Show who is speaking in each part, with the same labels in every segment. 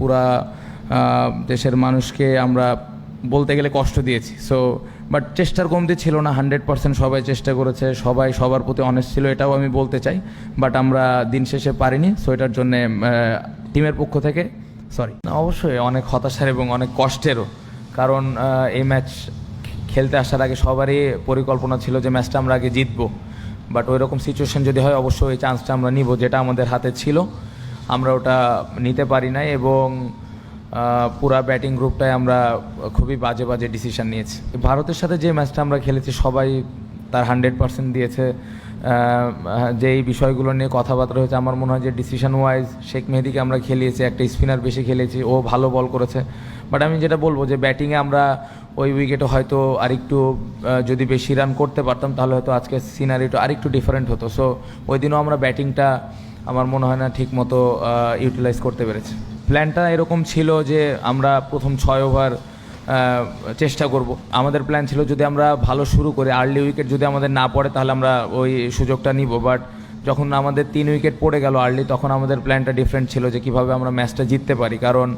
Speaker 1: পুরা দেশের মানুষকে আমরা বলতে গেলে কষ্ট দিয়েছি। সো বাট চেষ্টার কমতি ছিল না হান্ড্রেড পার্সেন্ট সবাই চেষ্টা করেছে, সবাই সবার প্রতি অনেস্ট ছিল, এটাও আমি বলতে চাই বাট আমরা দিন শেষে পারিনি সো এটার জন্যে টিমের পক্ষ থেকে সরি অবশ্যই অনেক হতাশার এবং অনেক কষ্টেরও, কারণ এই ম্যাচ খেলতে আসার আগে সবারই পরিকল্পনা ছিল যে ম্যাচটা আমরা আগে জিতবো বাট ওই রকম সিচুয়েশন যদি হয়, অবশ্যই এই চান্সটা আমরা নিব, যেটা আমাদের হাতে ছিল। আমরা ওটা নিতে পারি নাই এবং পুরা ব্যাটিং গ্রুপটাই আমরা খুবই বাজে বাজে ডিসিশন নিয়েছি। ভারতের সাথে যে ম্যাচটা আমরা খেলেছি সবাই তার হান্ড্রেড পার্সেন্ট দিয়েছে। যে এই বিষয়গুলো নিয়ে কথাবার্তা হয়েছে, আমার মনে হয় যে ডিসিশন ওয়াইজ শেখ মেহেদিকে আমরা খেলিয়েছি, একটা স্পিনার বেশি খেলেছি, ও ভালো বল করেছে। বাট আমি যেটা বলব যে ব্যাটিংয়ে আমরা ওই উইকেটে হয়তো আরেকটু যদি বেশি রান করতে পারতাম, তাহলে হয়তো আজকে সিনারিটা আরেকটু ডিফারেন্ট হতো। সো ওই দিনও আমরা ব্যাটিংটা আমার মনে হয় না ঠিক মতো ইউটিলাইজ করতে পেরেছি। প্ল্যানটা এরকম ছিল যে আমরা প্রথম ছয় ওভার চেষ্টা করব। আমাদের প্ল্যান ছিল যদি আমরা ভালো শুরু করি আর্লি উইকেট যদি আমাদের না পড়ে, তাহলে আমরা ওই সুযোগটা নিব। বাট যখন আমাদের তিন উইকেট পড়ে গেল আর্লি তখন আমাদের প্ল্যানটা ডিফারেন্ট ছিল যে কীভাবে আমরা ম্যাচটা জিততে পারি। কারণ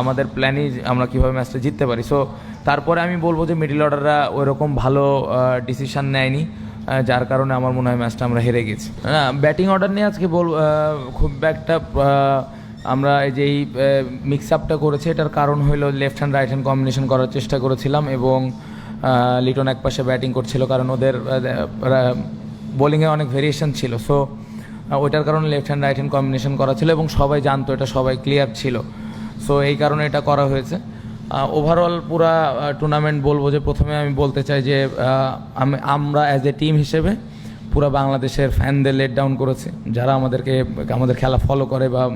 Speaker 1: আমাদের প্ল্যানই আমরা কীভাবে ম্যাচটা জিততে পারি। সো তারপরে আমি বলব যে মিডল অর্ডাররা ওইরকম ভালো ডিসিশন নেয়নি যার কারণে আমার মনে হয় ম্যাচটা আমরা হেরে গেছি। না ব্যাটিং অর্ডার নিয়ে আজকে বল খুব একটা আমরা এই যে এই মিক্স আপটা করেছি, এটার কারণ হলো left hand right hand combination করার চেষ্টা করেছিলাম এবং লিটন এক পাশে ব্যাটিং করছিল কারণ ওদের বোলিংয়ে অনেক ভেরিয়েশন ছিল। সো ওইটার কারণে left hand right hand combination করা ছিল এবং সবাই জানতো, এটা সবাই ক্লিয়ার ছিল। সো এই কারণে এটা করা হয়েছে। ওভারঅল পুরা টুর্নামেন্ট বলব যে প্রথমে আমি বলতে চাই যে আমি- আমরা অ্যাজ এ টিম হিসেবে পুরো বাংলাদেশের ফ্যানদের লেট ডাউন করেছে। যারা আমাদেরকে, আমাদের খেলা ফলো করে বা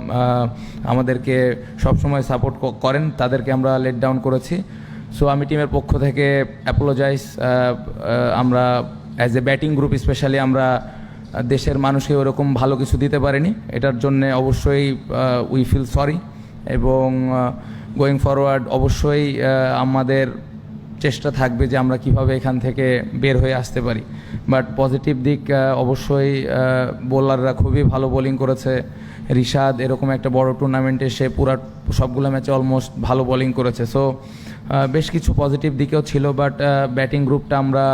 Speaker 1: আমাদেরকে সবসময় সাপোর্ট করেন, তাদেরকে আমরা লেট ডাউন করেছি। সো আমি টিমের পক্ষ থেকে অ্যাপোলোজাইজ আমরা as a batting group specially আমরা দেশের মানুষকে ওরকম ভালো কিছু দিতে পারিনি। এটার জন্যে অবশ্যই উই ফিল সরি এবং গোয়িং ফরওয়ার্ড অবশ্যই আমাদের চেষ্টা থাকবে যে আমরা কীভাবে এখান থেকে বের হয়ে আসতে পারি। বাট পজিটিভ দিক অবশ্যই বোলাররা খুবই ভালো বোলিং করেছে। রিশাদ এরকম একটা বড় টুর্নামেন্টে সে পুরা সবগুলো ম্যাচে অলমোস্ট ভালো বোলিং করেছে। সো বেশ কিছু পজিটিভ দিকেও ছিল বাট ব্যাটিং গ্রুপটা আমরা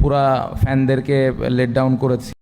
Speaker 1: পুরা ফ্যানদেরকে লেট ডাউন করেছি।